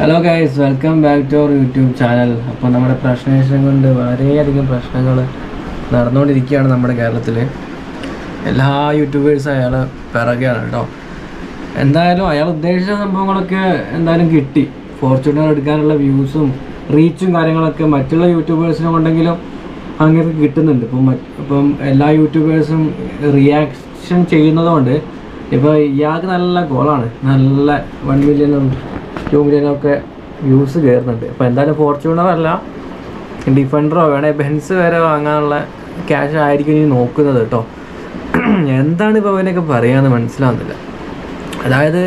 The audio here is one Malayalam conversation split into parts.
Hello guys welcome back to our YouTube channel അപ്പോൾ നമ്മുടെ പ്രശ്നേഷം കൊണ്ട് വളരെയധികം പ്രശ്നങ്ങൾ നടന്നുകൊണ്ടിരിക്കുകയാണ് നമ്മുടെ കേരളത്തിൽ എല്ലാ യൂട്യൂബേഴ്സും അയാൾ പിറകെയാണ് കേട്ടോ. എന്തായാലും അയാൾ ഉദ്ദേശിച്ച സംഭവങ്ങളൊക്കെ എന്തായാലും കിട്ടി. ഫോർച്യൂണർ എടുക്കാനുള്ള വ്യൂസും റീച്ചും കാര്യങ്ങളൊക്കെ മറ്റുള്ള യൂട്യൂബേഴ്സിനെ കൊണ്ടെങ്കിലും അങ്ങനെ കിട്ടുന്നുണ്ട്. ഇപ്പം ഇപ്പം എല്ലാ യൂട്യൂബേഴ്സും റിയാക്ഷൻ ചെയ്യുന്നതുകൊണ്ട് ഇപ്പോൾ ഇയാൾക്ക് നല്ല ഗോളാണ് നല്ല വൺ മില്യണും ടു യൂസ് വ്യൂസ് കയറുന്നുണ്ട് അപ്പോൾ എന്തായാലും ഫോർച്യൂണർ അല്ല. ഡിഫൻഡറോ വേണേ ബെൻസ് വരെ വാങ്ങാനുള്ള ക്യാഷ് ആയിരിക്കും ഇനി നോക്കുന്നത് കേട്ടോ എന്താണ് ഇപ്പോൾ അവനൊക്കെ പറയാമെന്ന് മനസ്സിലാവുന്നില്ല. അതായത്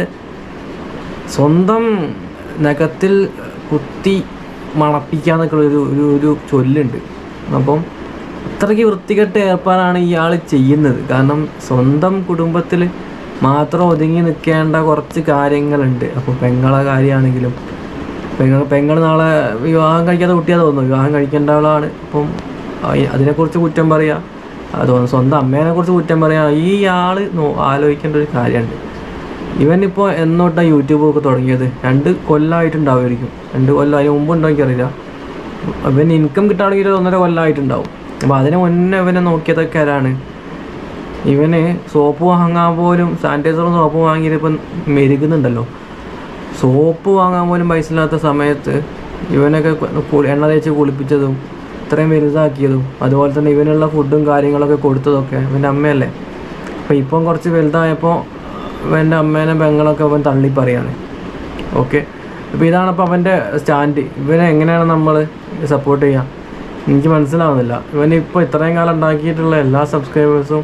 സ്വന്തം നഖത്തിൽ കുത്തി മണപ്പിക്കാന്നൊക്കെ ഒരു ഒരു ഒരു ചൊല്ലുണ്ട്. അപ്പം അത്രയ്ക്ക് വൃത്തികെട്ട ഏർപ്പാടാണ് ഇയാൾ ചെയ്യുന്നത്. കാരണം സ്വന്തം കുടുംബത്തിൽ മാത്രം ഒതുങ്ങി നിൽക്കേണ്ട കുറച്ച് കാര്യങ്ങളുണ്ട്. അപ്പോൾ പെങ്ങളെ കാര്യമാണെങ്കിലും പെങ്ങൾ പെങ്ങൾ നാളെ വിവാഹം കഴിക്കാത്ത കുട്ടിയാ തോന്നുന്നു. വിവാഹം കഴിക്കേണ്ട ആളാണ് അപ്പം അതിനെക്കുറിച്ച് കുറ്റം പറയുക അത് സ്വന്തം അമ്മേനെ കുറിച്ച് കുറ്റം പറയുക ഈ ആൾ ആലോചിക്കേണ്ട ഒരു കാര്യമുണ്ട്. ഇവനിപ്പോൾ എന്നോട്ടാണ് യൂട്യൂബ് ഒക്കെ തുടങ്ങിയത്. രണ്ട് കൊല്ലമായിട്ടുണ്ടാവുമായിരിക്കും രണ്ട് കൊല്ലം അതിന് മുമ്പ് ഉണ്ടോ എനിക്കറിയില്ല. ഇവൻ ഇൻകം കിട്ടുകയാണെങ്കിൽ ഒരു ഒന്നര കൊല്ലമായിട്ടുണ്ടാവും അപ്പോൾ അതിന് മുന്നേ ഇവനെ നോക്കിയതൊക്കെ ആരാണ്? ഇവന് സോപ്പ് വാങ്ങാൻ പോലും സാനിറ്റൈസറും സോപ്പ് വാങ്ങിയിട്ട് ഇപ്പം മെരുകുന്നുണ്ടല്ലോ. സോപ്പ് വാങ്ങാൻ പോലും പൈസ ഇല്ലാത്ത സമയത്ത് ഇവനൊക്കെ എണ്ണ തേച്ച് കുളിപ്പിച്ചതും ഇത്രയും വലുതാക്കിയതും അതുപോലെ തന്നെ ഇവനുള്ള ഫുഡും കാര്യങ്ങളൊക്കെ കൊടുത്തതൊക്കെ ഇവന്റെ അമ്മയല്ലേ. അപ്പോൾ ഇപ്പം കുറച്ച് വലുതായപ്പോൾ ഇവന്റെ അമ്മേനെ പെങ്ങളൊക്കെ അവൻ തള്ളിപ്പറയാണ് ഓക്കെ. അപ്പോൾ ഇതാണ് അപ്പോൾ അവന്റെ സ്റ്റാൻഡ്. ഇവനെ എങ്ങനെയാണ് നമ്മൾ സപ്പോർട്ട് ചെയ്യുക? എനിക്ക് മനസ്സിലാവുന്നില്ല. ഇവൻ ഇപ്പോൾ ഇത്രയും കാലം ഉണ്ടാക്കിയിട്ടുള്ള എല്ലാ സബ്സ്ക്രൈബേഴ്സും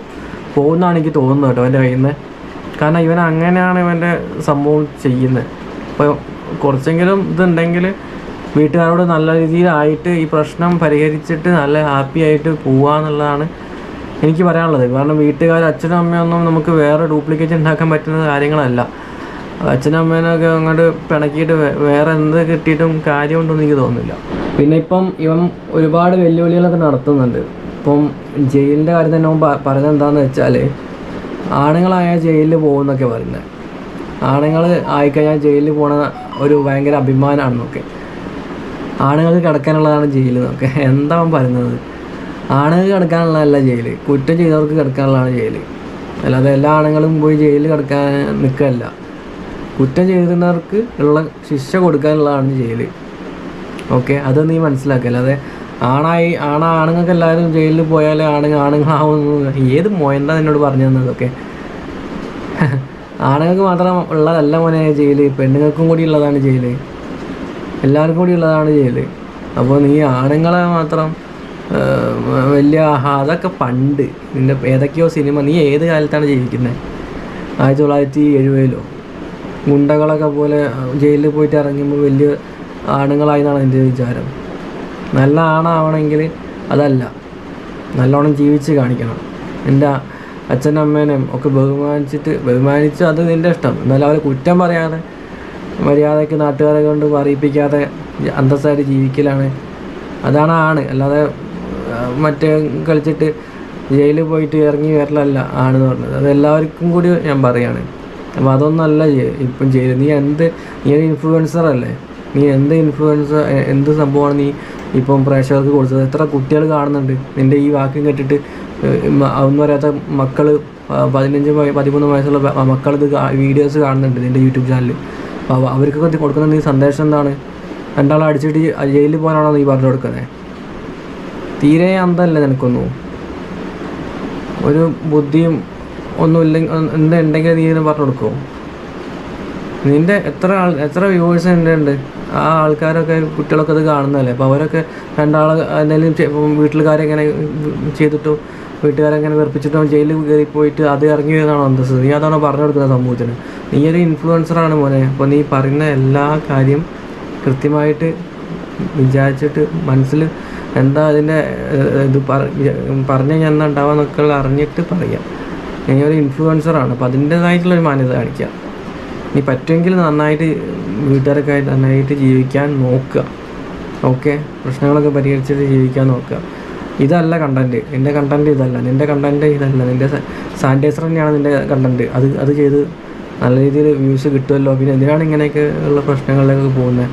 പോകുന്നതാണ് എനിക്ക് തോന്നുന്നത് കേട്ടോ അവന്റെ കയ്യിൽ നിന്ന് കാരണം ഇവൻ അങ്ങനെയാണ് ഇവന്റെ സംഭവം ചെയ്യുന്നത്. അപ്പോൾ കുറച്ചെങ്കിലും ഇതുണ്ടെങ്കിൽ വീട്ടുകാരോട് നല്ല രീതിയിലായിട്ട് ഈ പ്രശ്നം പരിഹരിച്ചിട്ട് നല്ല ഹാപ്പി ആയിട്ട് പോവാന്നുള്ളതാണ് എനിക്ക് പറയാനുള്ളത്. കാരണം വീട്ടുകാർ അച്ഛനും അമ്മയൊന്നും നമുക്ക് വേറെ ഡ്യൂപ്ലിക്കേറ്റ് ഉണ്ടാക്കാൻ പറ്റുന്ന കാര്യങ്ങളല്ല. അച്ഛനും അമ്മേനൊക്കെ അങ്ങോട്ട് പിണക്കിയിട്ട് വേറെ എന്ത് കിട്ടിയിട്ടും കാര്യമുണ്ടെന്ന് എനിക്ക് തോന്നുന്നില്ല. പിന്നെ ഇപ്പം ഇവൻ ഒരുപാട് വെല്ലുവിളികളൊക്കെ നടത്തുന്നുണ്ട്. ഇപ്പം ജയിലിന്റെ കാര്യം തന്നെ അവൻ പ- പറയുന്നത് എന്താണെന്ന് വെച്ചാൽ ആണുങ്ങളായ ജയിലിൽ പോകുന്നൊക്കെ പറയുന്നത് ആണുങ്ങൾ ആയിക്കഴിഞ്ഞാൽ ജയിലിൽ പോണ ഒരു ഭയങ്കര അഭിമാനമാണെന്നൊക്കെ ആണുങ്ങൾക്ക് കിടക്കാനുള്ളതാണ് ജയിൽ എന്നൊക്കെ. എന്താ പറയുന്നത്? ആണുങ്ങൾക്ക് കിടക്കാനുള്ളതല്ല ജയിൽ കുറ്റം ചെയ്തവർക്ക് കിടക്കാനുള്ളതാണ് ജയിൽ അല്ലാതെ എല്ലാ ആണുങ്ങളും പോയി ജയിലിൽ കിടക്കാൻ നിൽക്കല്ല കുറ്റം ചെയ്തവർക്ക് ഉള്ള ശിക്ഷ കൊടുക്കാനുള്ളതാണ് ജയിൽ ഓക്കെ? അത് നീ മനസ്സിലാക്കുക അല്ലാതെ ആണായി ആണ ആണുങ്ങൾക്ക് എല്ലാവരും ജയിലിൽ പോയാൽ ആണുങ്ങൾ ആണുങ്ങളാവുന്നു ഏത് മോയന്താ എന്നോട് പറഞ്ഞു തന്നതൊക്കെ? ആണുങ്ങൾക്ക് മാത്രം ഉള്ളതല്ല മോനെ ജയിൽ പെണ്ണുങ്ങൾക്കും കൂടി ഉള്ളതാണ് ജയിൽ. എല്ലാവർക്കും കൂടി ഉള്ളതാണ് ജയിൽ. അപ്പോൾ നീ ആണുങ്ങളെ മാത്രം വലിയ അതൊക്കെ പണ്ട് നിന്റെ ഏതൊക്കെയോ സിനിമ നീ ഏത് കാലത്താണ് ജീവിക്കുന്നത് ആയിരത്തി തൊള്ളായിരത്തി എഴുപതിലോ? ഗുണ്ടകളൊക്കെ പോലെ ജയിലിൽ പോയിട്ട് ഇറങ്ങുമ്പോൾ വലിയ ആണുങ്ങളായി എന്നാണ് എന്റെ വിചാരം? നല്ല ആണാവണമെങ്കിൽ അതല്ല. നല്ലോണം ജീവിച്ച് കാണിക്കണം. എന്റെ അച്ഛനും അമ്മേനെയും ഒക്കെ ബഹുമാനിച്ചിട്ട് ബഹുമാനിച്ച് അത് നിന്റെ ഇഷ്ടം. എന്നാലും അവരെ കുറ്റം പറയാതെ മര്യാദയ്ക്ക് നാട്ടുകാരെ കൊണ്ട് പറയിപ്പിക്കാതെ അന്തസ്സായിട്ട് ജീവിക്കലാണ്. അതാണ് ആണ്. അല്ലാതെ മറ്റേ കളിച്ചിട്ട് ജയിലിൽ പോയിട്ട് ഇറങ്ങി വരലല്ല ആണെന്ന് പറഞ്ഞത്. അത് എല്ലാവർക്കും കൂടി ഞാൻ പറയാണ്. അപ്പോൾ അതൊന്നല്ല ഇപ്പം ജയിൽ നീ എന്ത് നീ ഒരു ഇൻഫ്ലുവൻസർ അല്ലേ? നീ എന്ത് ഇൻഫ്ലുവൻസ് എന്ത് സംഭവമാണ് നീ ഇപ്പം പ്രേക്ഷകർക്ക് കൊടുത്തത്? എത്ര കുട്ടികൾ കാണുന്നുണ്ട്? നിന്റെ ഈ വാക്കും കേട്ടിട്ട് ഒന്നും അറിയാത്ത മക്കൾ പതിനഞ്ച് പതിമൂന്ന് വയസ്സുള്ള മക്കൾ ഇത് വീഡിയോസ് കാണുന്നുണ്ട് നിന്റെ യൂട്യൂബ് ചാനലിൽ അപ്പോൾ അവർക്കൊക്കെ കൊടുക്കുന്ന നീ സന്ദേശം എന്താണ്? രണ്ടാളെ അടിച്ചിട്ട് ജയിലിൽ പോകാനാണോ നീ പറഞ്ഞു കൊടുക്കുന്നത് തീരെ അന്തല്ല നിനക്കൊന്നും. ഒരു ബുദ്ധിയും ഒന്നും ഇല്ലെങ്കിൽ എന്താ ഉണ്ടെങ്കിൽ നീ ഇതിനെ പറഞ്ഞു കൊടുക്കുമോ നിന്റെ എത്ര ആൾ എത്ര വ്യൂവേഴ്സ് എന്റെ ഉണ്ട് ആ ആൾക്കാരൊക്കെ കുട്ടികളൊക്കെ അത് കാണുന്നതല്ലേ? അപ്പോൾ അവരൊക്കെ രണ്ടാൾ എന്തെങ്കിലും വീട്ടിൽ കാര്യം വീട്ടിലുകാരെ ഇങ്ങനെ ചെയ്തിട്ടോ വീട്ടുകാരെങ്ങനെ വെറുപ്പിച്ചിട്ടോ ജയിലിൽ കയറി പോയിട്ട് അത് ഇറങ്ങി വരുന്നതാണോ അന്തസ് നീ അതാണോ പറഞ്ഞു കൊടുക്കുന്ന സമൂഹത്തിന്? നീ ഒരു ഇൻഫ്ലുവൻസറാണ് മോനെ. അപ്പോൾ നീ പറയുന്ന എല്ലാ കാര്യം കൃത്യമായിട്ട് വിചാരിച്ചിട്ട് മനസ്സിൽ എന്താ അതിന്റെ ഇത് പറഞ്ഞു കഴിഞ്ഞാൽ എന്താ ഉണ്ടാവുക എന്നൊക്കെ അറിഞ്ഞിട്ട് പറയാം. ഞാൻ ഒരു ഇൻഫ്ലുവൻസറാണ് അപ്പോൾ അതിന്റെതായിട്ടുള്ളൊരു മാന്യത കാണിക്കുക. നീ പറ്റുമെങ്കിൽ നന്നായിട്ട് വീട്ടുകാരൊക്കെ ആയിട്ട് നന്നായിട്ട് ജീവിക്കാൻ നോക്കുക. ഓക്കെ പ്രശ്നങ്ങളൊക്കെ പരിഹരിച്ചിട്ട് ജീവിക്കാൻ നോക്കുക. ഇതല്ല കണ്ടന്റ് എന്റെ കണ്ടന്റ് ഇതല്ല. നിന്റെ കണ്ടന്റ് ഇതല്ല. നിന്റെ സാനിറ്റൈസർ തന്നെയാണ് നിന്റെ കണ്ടന്റ് അത് അത് ചെയ്ത് നല്ല രീതിയിൽ വ്യൂസ് കിട്ടുമല്ലോ. പിന്നെ എന്തിനാണ് ഇങ്ങനെയൊക്കെ ഉള്ള പ്രശ്നങ്ങളിലേക്ക് പോകുന്നത്?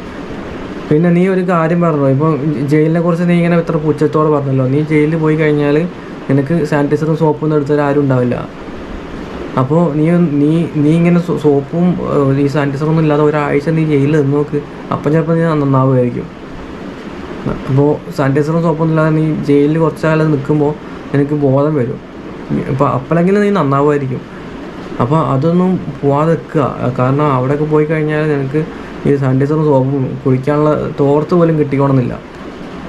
പിന്നെ നീ ഒരു കാര്യം പറഞ്ഞു? ഇപ്പം ജയിലിനെ കുറിച്ച് നീ ഇങ്ങനെ ഇത്ര പുച്ഛത്തോടെ പറഞ്ഞല്ലോ. നീ ജയിലിൽ പോയി കഴിഞ്ഞാൽ നിനക്ക് സാനിറ്റൈസറും സോപ്പൊന്നും ആരും ഉണ്ടാവില്ല. അപ്പോൾ നീ നീ നീ ഇങ്ങനെ സോപ്പും ഈ സാനിറ്റൈസറും സാനിറ്റൈസറൊന്നും ഇല്ലാതെ ഒരാഴ്ച നീ ജയിലിൽ നിന്ന് നോക്ക്. അപ്പം ചിലപ്പോൾ നീ നന്നാവുമായിരിക്കും. അപ്പോൾ സാനിറ്റൈസറും സോപ്പൊന്നും ഇല്ലാതെ നീ ജയിലിൽ കുറച്ച് കാലം നിൽക്കുമ്പോൾ നിനക്ക് ബോധം വരും. അപ്പോൾ അപ്പോഴെങ്കിലും നീ നന്നാവുമായിരിക്കും. അപ്പോൾ അതൊന്നും പോവാതെ നിൽക്കുക. കാരണം അവിടെയൊക്കെ പോയി കഴിഞ്ഞാൽ നിനക്ക് ഈ സാനിറ്റൈസറും സോപ്പും കുളിക്കാനുള്ള തോർത്ത് പോലും കിട്ടിക്കോണമെന്നില്ല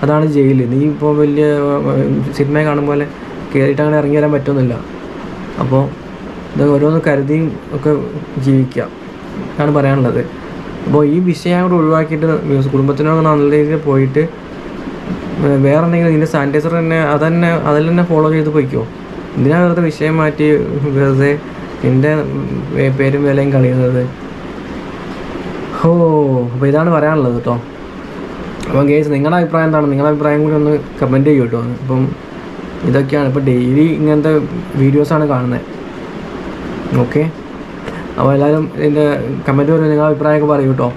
അതാണ് ജയിൽ നീ ഇപ്പോൾ വലിയ സിനിമ കാണുമ്പോൾ കയറിയിട്ട് അങ്ങനെ ഇറങ്ങി വരാൻ പറ്റുന്നില്ല. അപ്പോൾ ഇത് ഓരോന്ന് കരുതിയും ഒക്കെ ജീവിക്കുക ആണ് പറയാനുള്ളത്. അപ്പോൾ ഈ വിഷയം കൂടെ ഒഴിവാക്കിയിട്ട് മീൻസ് കുടുംബത്തിനൊക്കെ നല്ല രീതിയിൽ പോയിട്ട് വേറെ എന്തെങ്കിലും ഇതിന്റെ സാനിറ്റൈസർ തന്നെ അതന്നെ അതിൽ തന്നെ ഫോളോ ചെയ്ത് പോയിക്കോ. എന്തിനാ വെറുതെ വിഷയം മാറ്റി വെറുതെ എന്റെ പേരും വിലയും കളയുന്നത്? ഓ അപ്പോൾ ഇതാണ് പറയാനുള്ളത് കേട്ടോ അപ്പം ഗേസ് നിങ്ങളുടെ അഭിപ്രായം എന്താണ്? നിങ്ങളുടെ അഭിപ്രായം കൂടി ഒന്ന് കമന്റ് ചെയ്യൂ കേട്ടോ അപ്പം ഇതൊക്കെയാണ്. ഇപ്പോൾ ഡെയിലി ഇങ്ങനത്തെ വീഡിയോസാണ് കാണുന്നത് ഓക്കെ അപ്പോൾ എല്ലാവരും ഇതിന്റെ കമന്റ് വരും നിങ്ങളുടെ അഭിപ്രായമൊക്കെ പറയൂ കേട്ടോ